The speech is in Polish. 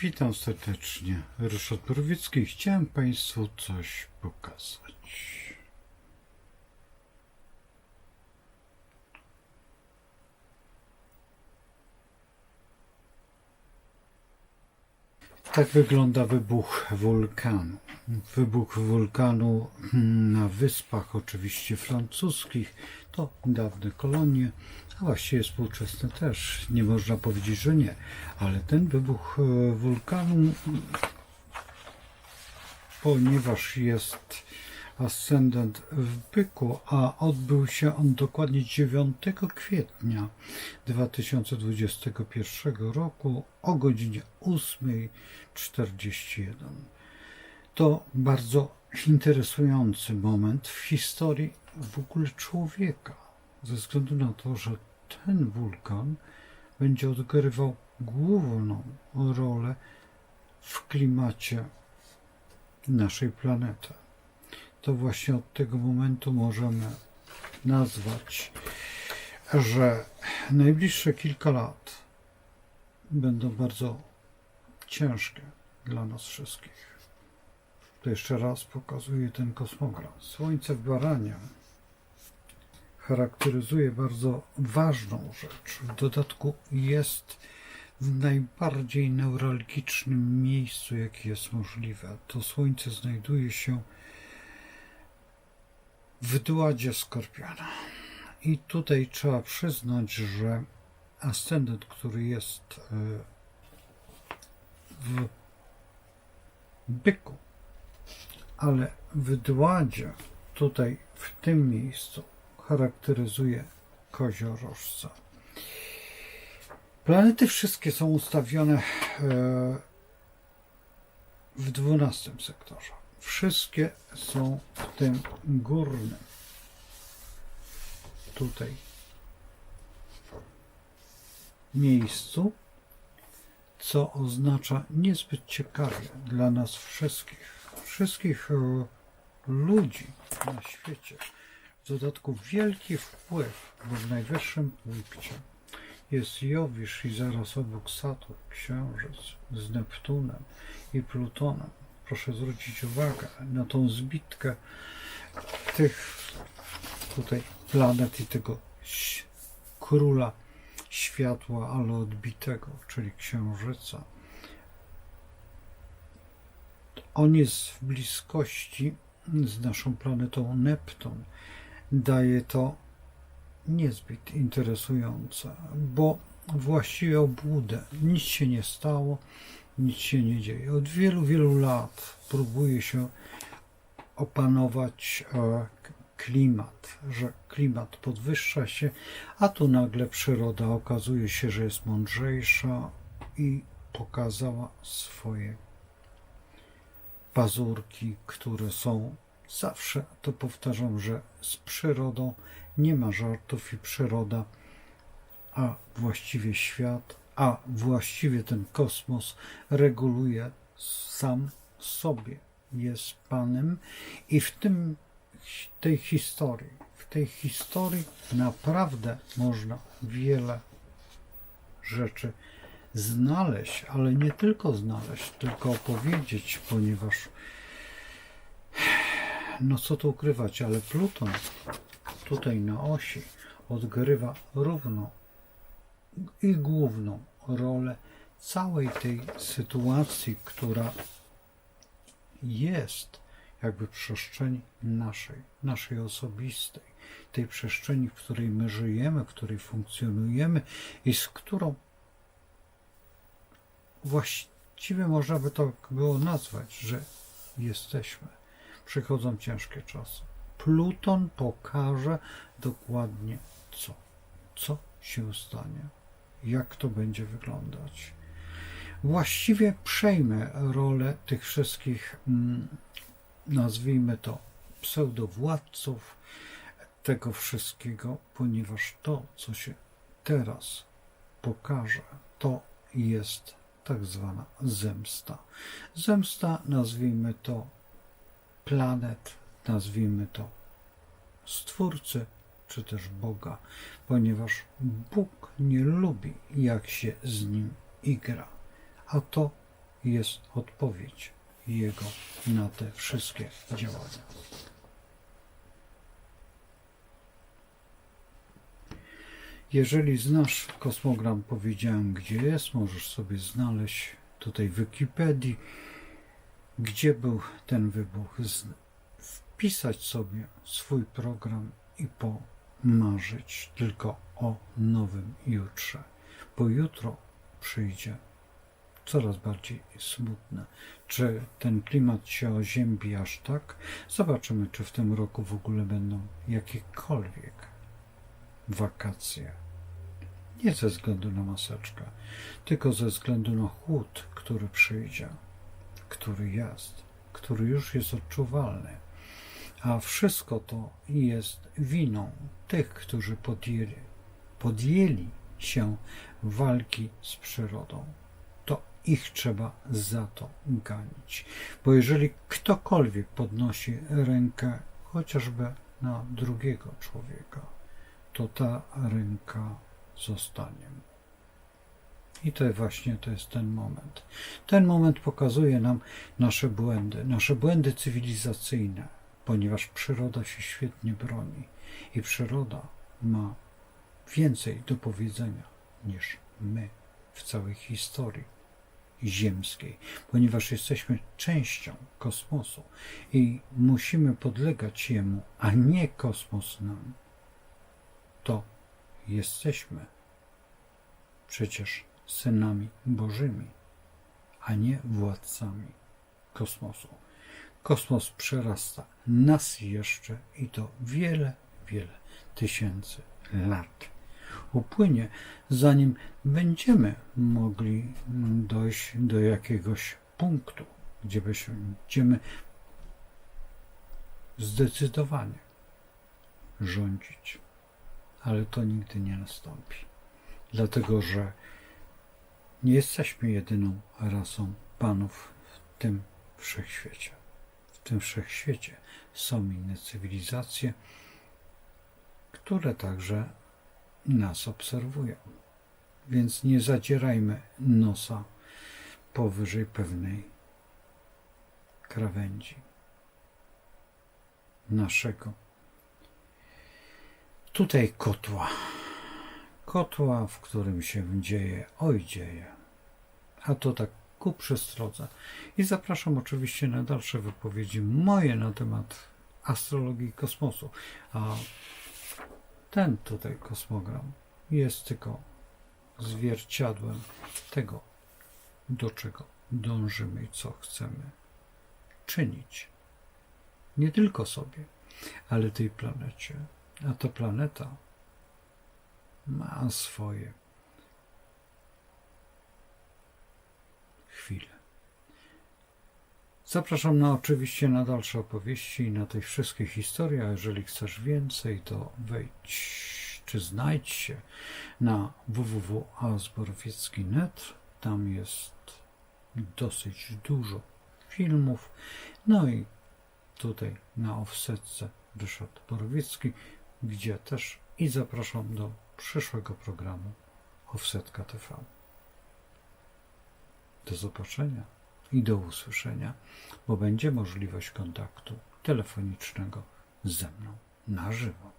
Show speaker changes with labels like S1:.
S1: Witam serdecznie. Ryszard Borowicki. Chciałem Państwu coś pokazać. Tak wygląda wybuch wulkanu. Wybuch wulkanu na wyspach, oczywiście francuskich, to dawne kolonie, a właściwie współczesne też. Nie można powiedzieć, że nie, ale ten wybuch e, wulkanu, ponieważ jest ascendent w byku, a odbył się on dokładnie 9 kwietnia 2021 roku o godzinie 8.41. To bardzo interesujący moment w historii w ogóle człowieka, ze względu na to, że ten wulkan będzie odgrywał główną rolę w klimacie naszej planety. To właśnie od tego momentu możemy nazwać, że najbliższe kilka lat będą bardzo ciężkie dla nas wszystkich. To jeszcze raz pokazuję ten kosmogram. Słońce w baranie charakteryzuje bardzo ważną rzecz. W dodatku jest w najbardziej newralgicznym miejscu, jakie jest możliwe. To Słońce znajduje się w dładzie Skorpiona. I tutaj trzeba przyznać, że ascendent, który jest e, w byku, ale w dładzie, tutaj w tym miejscu, charakteryzuje koziorożca. Planety wszystkie są ustawione e, w dwunastym sektorze. Wszystkie są w tym górnym. Tutaj miejscu, co oznacza niezbyt ciekawie dla nas wszystkich, wszystkich e, ludzi na świecie. W dodatku wielki wpływ, bo w najwyższym punkcie jest Jowisz i zaraz obok Saturn, Księżyc z Neptunem i Plutonem. Proszę zwrócić uwagę na tą zbitkę tych tutaj planet i tego króla światła, ale odbitego, czyli Księżyca. On jest w bliskości z naszą planetą Neptun. Daje to niezbyt interesujące, bo właściwie obłudę. Nic się nie stało, nic się nie dzieje. Od wielu, wielu lat próbuje się opanować e, klimat, że klimat podwyższa się, a tu nagle przyroda okazuje się, że jest mądrzejsza i pokazała swoje pazurki, które są zawsze, to powtarzam, że z przyrodą nie ma żartów i przyroda, a właściwie świat, a właściwie ten kosmos reguluje sam sobie, jest Panem i w tym, tej historii, w tej historii naprawdę można wiele rzeczy znaleźć, ale nie tylko znaleźć, tylko opowiedzieć, ponieważ no co tu ukrywać, ale Pluton tutaj na osi odgrywa równo i główną rolę całej tej sytuacji, która jest jakby przestrzeni naszej, naszej osobistej, tej przestrzeni, w której my żyjemy, w której funkcjonujemy i z którą właściwie można by to było nazwać, że jesteśmy. Przychodzą ciężkie czasy. Pluton pokaże dokładnie co. Co się stanie. Jak to będzie wyglądać. Właściwie przejmę rolę tych wszystkich, mm, nazwijmy to, pseudowładców tego wszystkiego, ponieważ to, co się teraz pokaże, to jest tak zwana zemsta. Zemsta, nazwijmy to planet, nazwijmy to Stwórcy, czy też Boga, ponieważ Bóg nie lubi, jak się z nim igra. A to jest odpowiedź Jego na te wszystkie działania. Jeżeli znasz kosmogram, powiedziałem gdzie jest, możesz sobie znaleźć tutaj w Wikipedii, gdzie był ten wybuch. Wpisać sobie swój program i pomarzyć tylko o nowym jutrze, bo jutro przyjdzie coraz bardziej smutne. Czy ten klimat się oziębi aż tak? Zobaczymy, czy w tym roku w ogóle będą jakiekolwiek wakacje. Nie ze względu na maseczkę, tylko ze względu na chłód, który przyjdzie, który jest, który już jest odczuwalny. A wszystko to jest winą tych, którzy podjęli, podjęli się walki z przyrodą. To ich trzeba za to ganić. Bo jeżeli ktokolwiek podnosi rękę chociażby na drugiego człowieka, to ta ręka zostanie. I to właśnie to jest ten moment. Ten moment pokazuje nam nasze błędy, nasze błędy cywilizacyjne, ponieważ przyroda się świetnie broni i przyroda ma więcej do powiedzenia niż my w całej historii ziemskiej, ponieważ jesteśmy częścią kosmosu i musimy podlegać jemu, a nie kosmos nam. To jesteśmy przecież synami Bożymi, a nie władcami kosmosu. Kosmos przerasta nas jeszcze i to wiele, wiele tysięcy lat. Upłynie, zanim będziemy mogli dojść do jakiegoś punktu, gdzie będziemy zdecydowanie rządzić. Ale to nigdy nie nastąpi. Dlatego, że nie jesteśmy jedyną rasą panów w tym wszechświecie. W tym wszechświecie są inne cywilizacje, które także nas obserwują. Więc nie zadzierajmy nosa powyżej pewnej krawędzi naszego tutaj kotła. Kotła, w którym się dzieje, oj dzieje. A to tak ku przestrodze. I zapraszam oczywiście na dalsze wypowiedzi moje na temat astrologii kosmosu. A ten tutaj kosmogram jest tylko zwierciadłem tego, do czego dążymy i co chcemy czynić. Nie tylko sobie, ale tej planecie. A ta planeta ma swoje chwile. Zapraszam na oczywiście na dalsze opowieści na tych wszystkich historii, a jeżeli chcesz więcej, to wejdź czy znajdź się na www.azborowiecki.net. Tam jest dosyć dużo filmów. No i tutaj na offsetce Ryszard Borowiecki, gdzie też i zapraszam do przyszłego programu Offsetka TV. Do zobaczenia i do usłyszenia, bo będzie możliwość kontaktu telefonicznego ze mną na żywo.